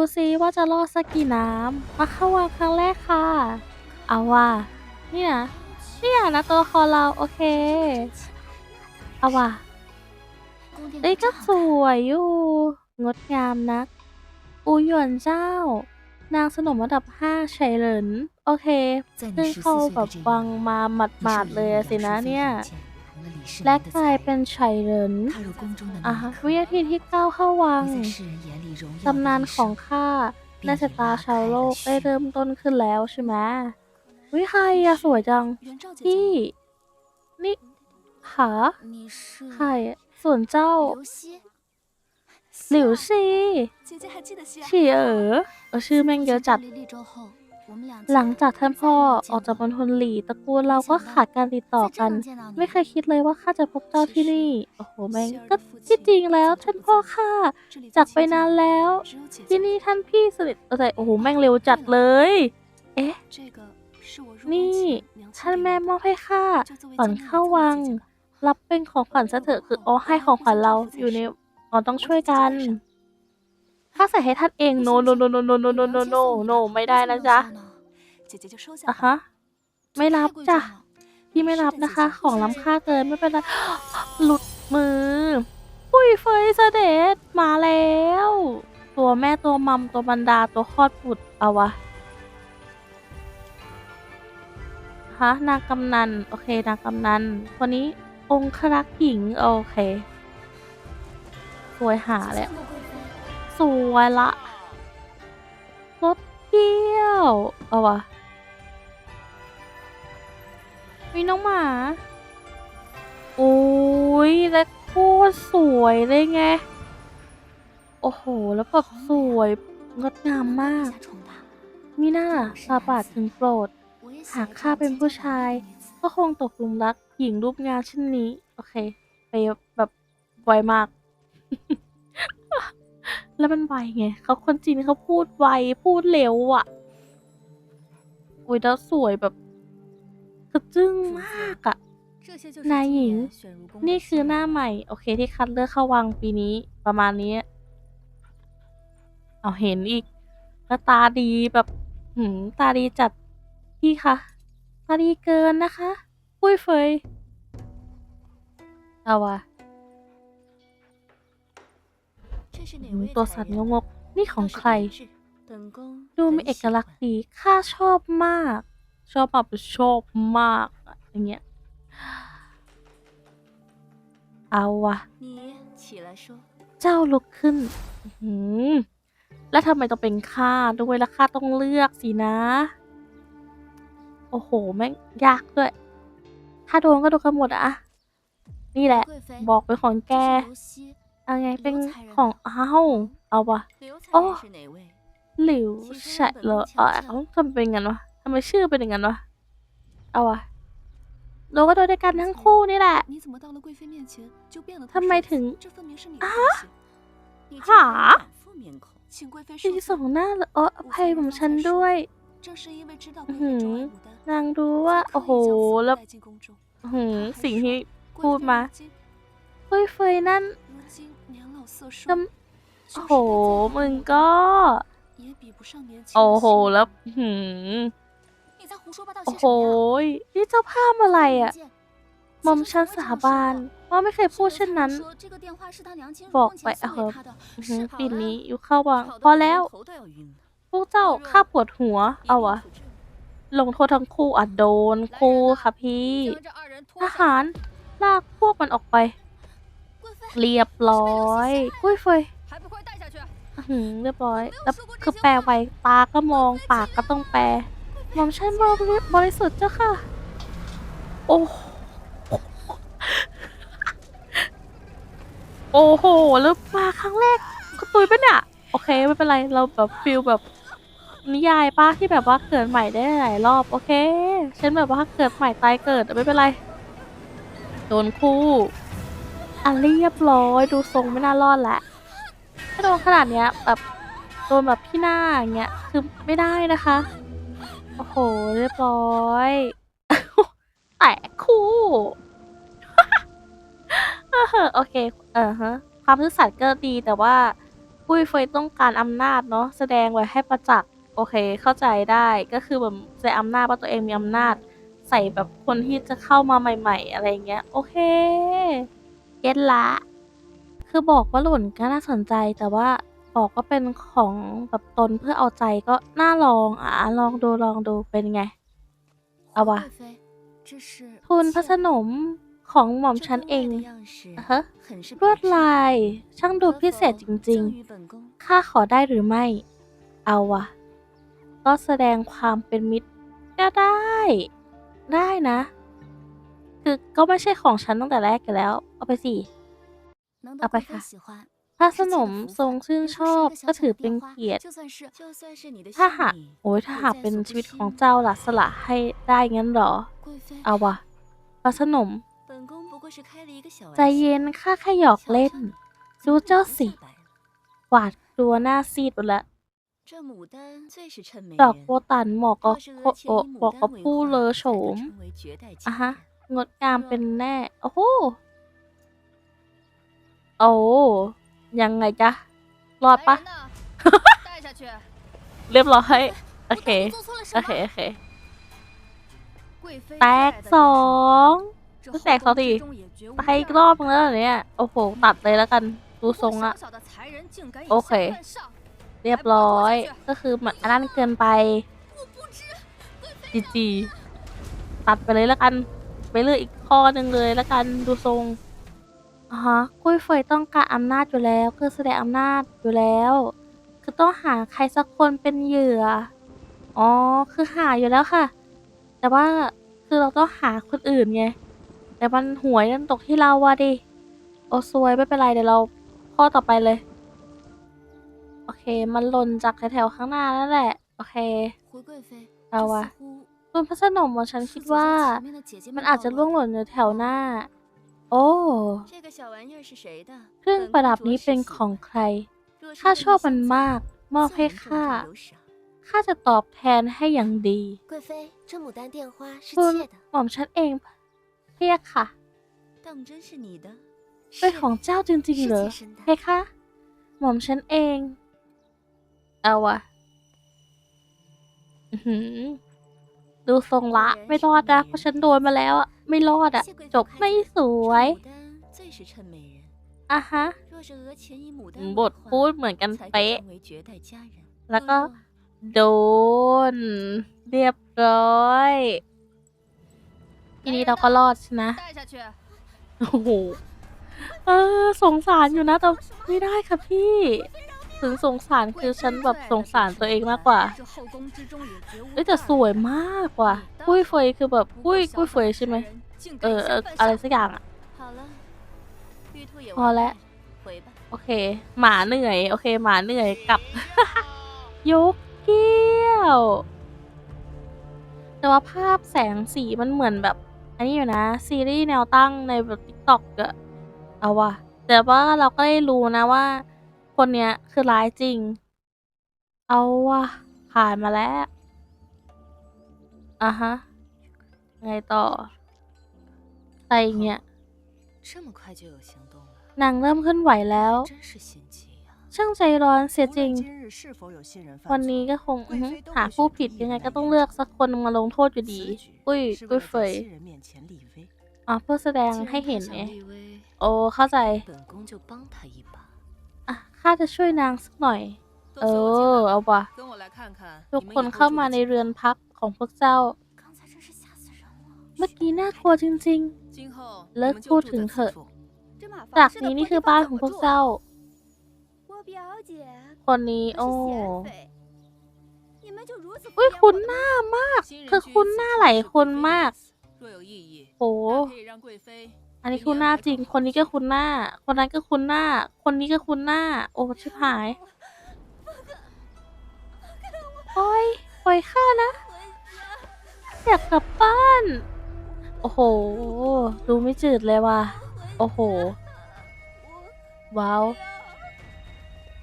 ูซิว่าจะรอดสักกี่น้ำมาเข้าวางครั้งแรกค่ะ เอาว่าเนี่นะนี่นะนะตัวละครเราโอเค เอาว่าเอ้ยก็สวยอยู่ งดงามนัก อูหยวนเจ้า นางสนมระดับห้าเฉยเหรินโอเคซึ่งเข้าแบบวังมาหมาดๆเลยสินะเนี่ย และและกกลาลายยเป็เป็นนไฉเหรินอะอะฮะฮะวิวินานาทีทีที่ก้าวเข้าวังตำนานตำนานของข้าในสายตาชาวโลกได้เริ่มต้นขึ้นแล้วใช่ไหมวิใครอะสวยจังพี่นี่หาใครอะส่วนเจ้า หลิวซีฉีเอ๋อเออชื่อแม่งเยอะจัด หลังจากท่านพ่อออกจากมณฑลหลี่ตระกูลเราก็ขาดการติดต่อกัน ไม่เคยคิดเลยว่าข้าจะพบเจ้าที่นี่ โอ้โหแม่งก็ที่จริงแล้วท่านพ่อข้าจากไปนานแล้ว ที่นี่ท่านพี่สนิทอะไรโอ้โหแม่งเร็วจัดเลย เอ๊ะนี่ท่านแม่มอบให้ข้าก่อนเข้าวัง รับเป็นของขวัญซะเถอะคืออ๋อให้ของขวัญเราอยู่ในอ๋อต้องช่วยกัน ข้าใส่ให้ท่านเองโนโนโนโนโนโนโนโนโนโนไม่ได้นะจ๊ะอะฮะไม่รับจ้ะพี่ไม่รับนะคะ ของล้ำค่าเกินไม่เป็นไรหลุดมือ ปุ้ยเฟยเสด็จมาแล้ว ตัวแม่ตัวมัมตัวบรรดาตัวคลอดบุตรเอาวะฮะนางกำนัน โอเคนางกำนันคนนี้องครักษ์หญิง โอเคสวยหาแล้ว สวยละรถเที่ยว เอาวะมีน้องหมา โอ้ยและโคตรสวยเลยไง โอ้โห แล้วแบบสวย งดงามมาก มีหน้าซาบาดถึงโปรด หากข้าเป็นผู้ชาย ก็คงตกหลุมรักหญิงรูปงามเช่นนี้ โอเค ไปแบบไวมาก แล้วมันไวไงเขาคนจีนเขาพูดไวพูดเร็วอะอุ้ยแล้วสวยแบบกระจึ้งมากอะนายหญิง นี่คือหน้าใหม่ โอเคที่คัดเลือกเข้าวังปีนี้ ประมาณนี้ เอาเห็นอีกก็ตาดีแบบหืมตาดีจัดพี่คะตาดีเกินนะคะ ปุ้ยเฟยเอาวะ ตัวสัตว์งกๆนี่ของใคร ดูมีเอกลักษณ์ดีข้าชอบมาก ชอบแบบชอบมากอะอย่างเงี้ยเอาวะเจ้าลุกขึ้นอื้อหือแล้วทำไมต้องเป็นข้าด้วยแล้วข้าต้องเลือกสินะ โอ้โห แม่งยากด้วย ถ้าโดนก็โดนกันหมดอะนี่แหละ บอกเป็นของแก เอาไงเป็นของอ้าวเอาวะโอ้หลิวใช่เหรอเออเอ้าทำไมเป็นงั้นวะทำไมชื่อเป็นอย่างนั้นวะเอาวะโดนก็โดนด้วยกันทั้งคู่นี่แหละทำไมถึงอะหาสีสองหน้าเหรอเอออภัยของฉันด้วยอื้อหือนางรู้ว่า โอ้โห แล้วอื้อหือสิ่งที่พูดมาเฟยเฟยนั่น กำโอ้โห มึงก็ โอ้โห แล้วอื้อหือโอ้โห นี่เจ้าภาพอะไรอะหม่อมฉันสาบานว่าไม่เคยพูดเช่นนั้น บอกไปเอออื้อหือปีนี้อยู่เข้าวัง พอแล้ว พวกเจ้าข้าปวดหัว เอาวะ ลงโทษทั้งคู่อะโดนคู่ค่ะพี่ ทหาร ลากพวกมันออกไป เรียบร้อยกุ้ยเฟยอื้อหือเรียบร้อย แล้วคือแปลไวตาก็มองปากก็ต้องแปลหม่อมฉันบริบริสุทธิ์เจ้าค่ะ โอ้โหโอ้โห แล้วมาครั้งแรกก็ตุยปะเนี่ย โอเค ไม่เป็นไร เราแบบฟิลแบบนิยายป้าที่แบบว่าเกิดใหม่ได้หลายรอบ โอเค ฉันแบบว่าเกิดใหม่ตายเกิดไม่เป็นไร โดนคู่ อะเรียบร้อยดูทรงไม่น่ารอดแล้วถ้าโดนขนาดเนี้ยแบบโดนแบบพี่หน้าอย่างเงี้ยคือไม่ได้นะคะ โอ้โหเรียบร้อยแตกคู่โอเค เออฮะความซื่อสัตย์ก็ดีแต่ว่ากุ้ยเฟยต้องการอำนาจเนาะแสดงไว้ให้ประจักษ์โอเค เข้าใจได้ก็คือแบบแสดงอำนาจว่าตัวเองมีอำนาจ ใส่แบบคนที่จะเข้ามาใหม่ ๆ อะไรเงี้ย โอเค เก็ตละ คือบอกว่าหล่นก็น่าสนใจแต่ว่าบอกว่าเป็นของแบบตนเพื่อเอาใจก็น่าลองอะลองดูลองดูเป็นไง เอาวะทุนพัะสนมของหม่อมฉันเองฮะรวดลายช่างดูพิเศษจริงๆ ข้าขอได้หรือไม่ เอาวะ ก็แสดงความเป็นมิตรก็ได้ ได้นะ คือก็ไม่ใช่ของฉันตั้งแต่แรกกันแล้ว เอาไปสิ เอาไปค่ะ ถ้าสนมทรงชื่นชอบก็ถือเป็นเกียรติ ถ้าหากโอ้ยถ้าหากเป็นชีวิตของเจ้าล่ะสละให้ได้งั้นหรอ เอาวะพระสนม ใจเย็นข้าแค่หยอกเล่น ดูเจ้าสิหวาดตัวหน้าซีดหมดละดอกโบตันหมอกกับเหมออกับผู้เลอโฉมอะฮะ งดงามเป็นแน่ โอ้โห โอ้ยังไงจ๊ะ รอดปะ เรียบร้อย โอเค โอเค โอเค แตกสองแตกสองทีไปอีกรอบนึงแล้วเนี่ย โอ้โห ตัดเลยแล้วกัน ดูทรงอะโอเค เรียบร้อย ก็คือมันอันนั้นเกินไปจีจีตัดไปเลยแล้วกัน ไปเลือกอีกข้อหนึ่งเลยละกันดูทรงอ๋อกุ้ยเฟยต้องการอำนาจอยู่แล้ว คือแสดงอำนาจอยู่แล้ว คือต้องหาใครสักคนเป็นเหยื่อ อ๋อ คือหาอยู่แล้วค่ะ แต่ว่าคือเราต้องหาคนอื่นไง แต่มันหวยนั่นตกที่เราว่ะดิ โอ้ซวยไม่เป็นไรเดี๋ยวเราข้อต่อไปเลย โอเค มันหล่นจากแถวข้างหน้านั่นแหละ โอเค เอาอะ ส่นพัสดุของฉันคิดว่า มันอาจจะล่วงหล่นอยู่แถวหน้า โอ้เครื่องประดับนี้เป็นของใคร ข้าชอบมันมาก มอบให้ข้า ข้าจะตอบแทนให้อย่างดีคุณหม่อมฉันเองเพียค่ะเป็นของเจ้าจริงๆเหรอเพคะหม่อมฉันเอง เอาวะอือ ดูทรงละไม่รอดนะเพราะฉันโดนมาแล้วอะไม่รอดอะจบไม่สวยอะฮะบทพูดเหมือนกันเป๊ะ แล้วก็ โดน เรียบร้อยทีนี้เราก็รอดนะโอ้โหเออสงสารอยู่นะแต่ไม่ได้ค่ะพี่ ถึงสงสารคือฉันแบบสงสารตัวเองมากกว่าเอ้แต่สวยมากกว่าคุยเฟยคือแบบคุยคุยเฟยใช่ไหมเอออะไรสักอย่างอะพอแล้วโอเค หมาเหนื่อย โอเค หมาเหนื่อยกลับยกเกี้ยว แต่ว่าภาพแสงสีมันเหมือนแบบ อันนี้อยู่นะ ซีรีส์แนวตั้งในแบบติ๊กต็อกอะเอาว่ะแต่ว่าเราก็ได้รู้นะว่า คนเนี้ยคือร้ายจริง เอาวะผ่านมาแล้วอะฮะ ไงต่ออะไรเงี้ยนางเริ่มขึ้นไหวแล้วช่างใจร้อนเสียจริง วันนี้ก็คงหาผู้ผิดยังไงก็ต้องเลือกสักคนมาลงโทษอยู่ดี อุ้ยกุ้ยเฟยอ๋อเพื่อแสดงให้เห็นไงโอ้เข้าใจ ข้าจะช่วยนางสักหน่อย เออ เอาปะทุกคนเข้ามาในเรือนพักของพวกเจ้า เมื่อกี้น่ากลัวจริงๆ เลิกพูดถึงเถอะ จากนี้นี่คือบ้านของพวกเจ้า คนนี้ โอ้อุ้ยคุ้นหน้ามาก คือคุ้นหน้าหลายคนมาก โอ้ อันนี้คุณหน้าจริง คนนี้ก็คุณหน้า คนนั้นก็คุณหน้า คนนี้ก็คุณหน้า โอ้ชิบหาย โอ้ยปล่อยข้านะ อยากกลับบ้าน โอ้โห ดูไม่จืดเลยว่ะ โอ้โห ว้าว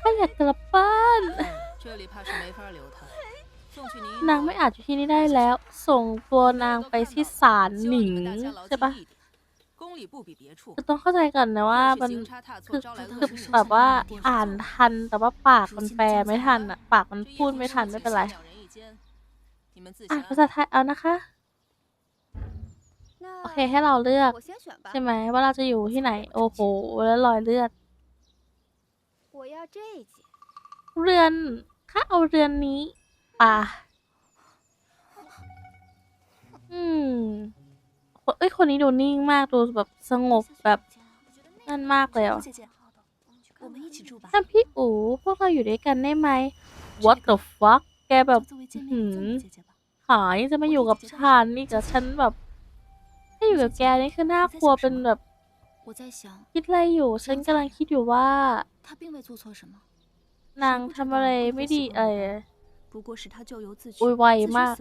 ข้าอยากกลับบ้านนางไม่อาจอยู่ที่นี่ได้แล้ว ส่งตัวนางไปที่ศาลหนิงใช่ปะ ต้องเข้าใจกันนะว่ามันคือคือแบบว่าอ่านทันแต่ว่าปากมันแปลไม่ทันอะปากมันพูดไม่ทันไม่เป็นไรอ่านภาษาไทยเอานะคะโอเคให้เราเลือกใช่ไหมว่าเราจะอยู่ที่ไหน โอ้โหแล้วรอยเลือดเรือนถ้าเอาเรือนนี้ป่าอืม เอ้ยคนนี้ดูนิ่งมากดูแบบสงบแบบนั่นมากเลยอะถ้าพี่อู๋พวกเราอยู่ด้วยกันได้ไหม What the fuck แกแบบหืมหายจะมาอยู่กับฉันนี่กับฉันแบบถ้าอยู่กับแกนี่คือน่ากลัวเป็นแบบคิดอะไรอยู่ ฉันกำลังคิดอยู่ว่า นางทำอะไรไม่ดีเอออุ้ยไวมาก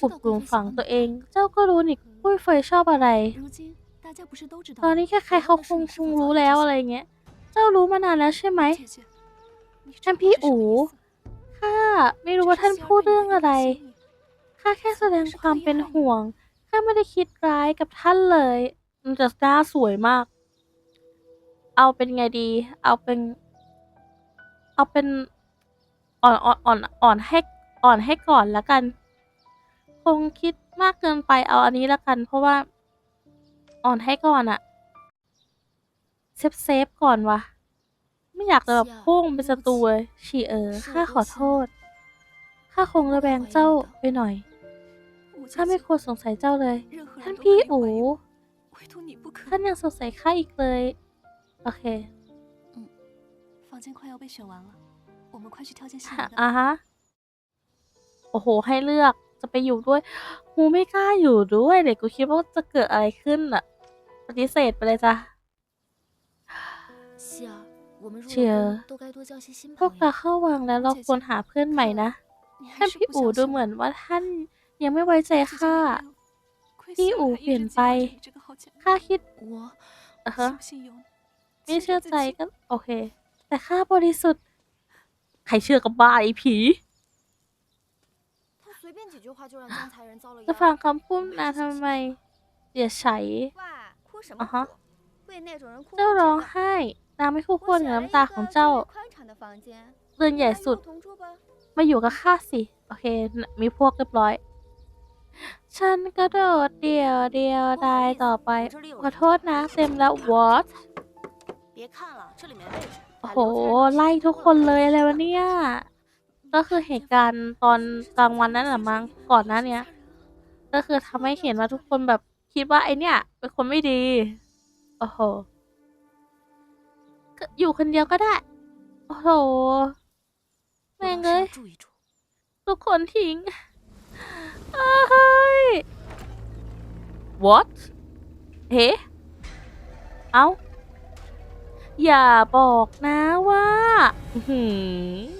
ปลุกลุ่มฝังตัวเอง เจ้าก็รู้นี่ปุ้ยเฟยชอบอะไร ตอนนี้แค่ใครเขาคงคงรู้แล้วอะไรเงี้ย เจ้ารู้มานานแล้วใช่ไหมท่านพี่อู๋ข้าไม่รู้ว่าท่านพูดเรื่องอะไร ข้าแค่แสดงความเป็นห่วง ข้าไม่ได้คิดร้ายกับท่านเลยมันจะหน้าสวยมาก เอาเป็นไงดี เอาเป็น เอาเป็นอ่อนอ่อนอ่อนอ่อนให้อ่อนให้ก่อนแล้วกัน คงคิดมากเกินไปเอาอันนี้แล้วกัน เพราะว่า อ่อนให้ก่อนอะเซฟเซฟก่อนวะไม่อยากจะแบบพุ่งเป็นศัตรูฉีเออข้าขอโทษข้าคงระแวงเจ้าไปหน่อยข้าไม่ควรสงสัยเจ้าเลย ท่านพี่อูท่านยังสงสัยข้าอีกเลย โอเคอ่าฮะโอ้โห ให้เลือก จะไปอยู่ด้วยกูไม่กล้าอยู่ด้วยเด็กกูคิดว่าจะเกิดอะไรขึ้นอะปฏิเสธไปเลยจ้ะเชียร์พวกเราเข้าวังแล้วเราควรหาเพื่อนใหม่นะท่านพี่อูดูเหมือนว่าท่านยังไม่ไว้ใจข้าพี่อูเปลี่ยนไปข้าคิดเออไม่เชื่อใจก็โอเค แต่ข้าบริสุทธิ์ ใครเชื่อกับบ้าไอ้ผี จะฟังคำพูดนะทำไมเดี๋ยวใช้อะฮะเจ้าร้องไห้น้ำไม่คู่ควรกับน้ำตาของเจ้าเรือนใหญ่สุด มาอยู่กับข้าสิ โอเค มีพวกเรียบร้อย ฉันกระโดดเดียวเดียวได้ต่อไป ขอโทษนะ เต็มแล้ว what โอ้โห ไล่ทุกคนเลยอะไรวะเนี่ย ก็คือเหตุการณ์ตอนกลางวันนั่นแหละมั้งก่อนหน้าเนี้ย ก็คือทำให้เห็นว่าทุกคนแบบคิดว่าไอเนี่ยเป็นคนไม่ดีโอ้โหอยู่คนเดียวก็ได้ โอ้โห แม่งเลย ทุกคนทิ้งเอ้ย what เฮ้เอา้า อย่าบอกนะว่าหืม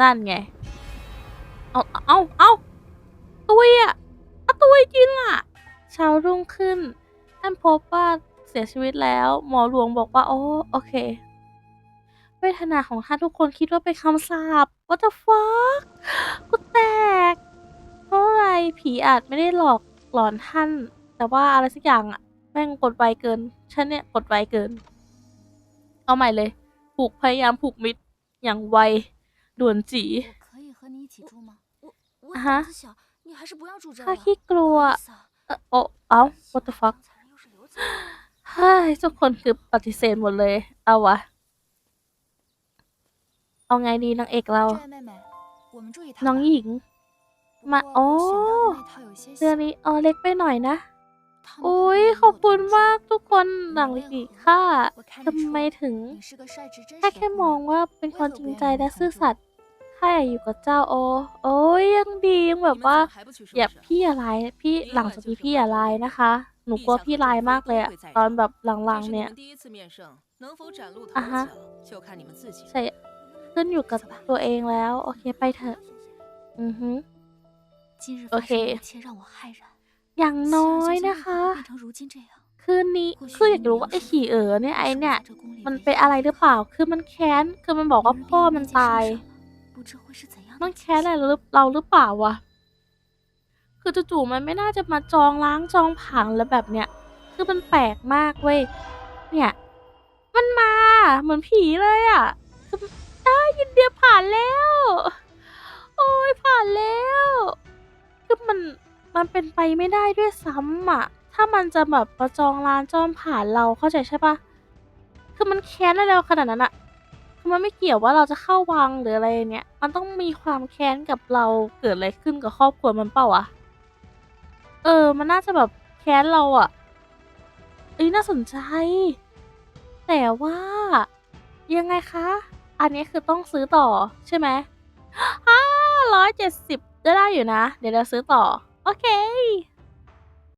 นั่นไง เอาเอาเอาตุยอะอะตุยจริงอะเช้ารุ่งขึ้นท่านพบว่าเสียชีวิตแล้ว หมอหลวงบอกว่า โอ้โอเค เวทนาของท่านทุกคนคิดว่าเป็นคำสาป what the fuck กูแตก เพราะอะไรผีอาจไม่ได้หลอกหลอนท่าน แต่ว่าอะไรสักอย่างอะแม่งกดไวเกิน ฉันเนี่ยกดไวเกิน เอาใหม่เลย ผูกพยายามผูกมิตรอย่างไว ด่วนจีฮะข้าขี้กลัวโอ้เอ้า what the fuck ฮ่าทุกคนคือปฏิเสธหมดเลย เอาวะ เอาไงดีนางเอกเรา น้องหญิง มา โอ้เรื่องนี้อ๋อเล็กไปหน่อยนะ โอ้ยขอบคุณมากทุกคนหลังลีค่ะทำไมถึงแค่แค่มองว่าเป็นคนจริงใจและซื่อสัตย์ข้าอยากอยู่กับเจ้าโอ โอ้ยยังดียังแบบว่า อย่าพี่อะไรพี่หลังจากที่พี่อะไรนะคะ หนูกลัวพี่ลายมากเลยอะตอนแบบหลังๆเนี่ยอะฮะใช่ขึ้นอยู่กับตัวเองแล้ว โอเคไปเถอะ อือฮึโอเค อย่างน้อยนะคะ คืนนี้คืออยากรู้ว่าไอ้ขี่เอ๋อเนี่ยไอ้เนี่ย มันเป็นอะไรหรือเปล่า คือมันแค้น คือมันบอกว่าพ่อมันตาย มันแค้นอะไรเราหรือเปล่าวะ คือจู่ๆมันไม่น่าจะมาจองล้างจองผังแล้วแบบเนี้ย คือมันแปลกมากเว้ย เนี่ย มันมาเหมือนผีเลยอะได้ยินเดียผ่านแล้ว โอ้ยผ่านแล้ว คือมัน มันเป็นไปไม่ได้ด้วยซ้ำอะถ้ามันจะแบบประจองร้านจอมผ่านเราเข้าใจใช่ปะคือมันแค้นอะไรเราขนาดนั้นอะคือมันไม่เกี่ยวว่าเราจะเข้าวังหรืออะไรเนี่ยมันต้องมีความแค้นกับเราเกิดอะไรขึ้นกับครอบครัวมันเปล่าวะ เออ มันน่าจะแบบแค้นเราอะเอ้ยน่าสนใจ แต่ว่ายังไงคะ อันนี้คือต้องซื้อต่อใช่ไหมห้าร้อยเจ็ดสิบจะได้อยู่นะ เดี๋ยวเราซื้อต่อ โอเค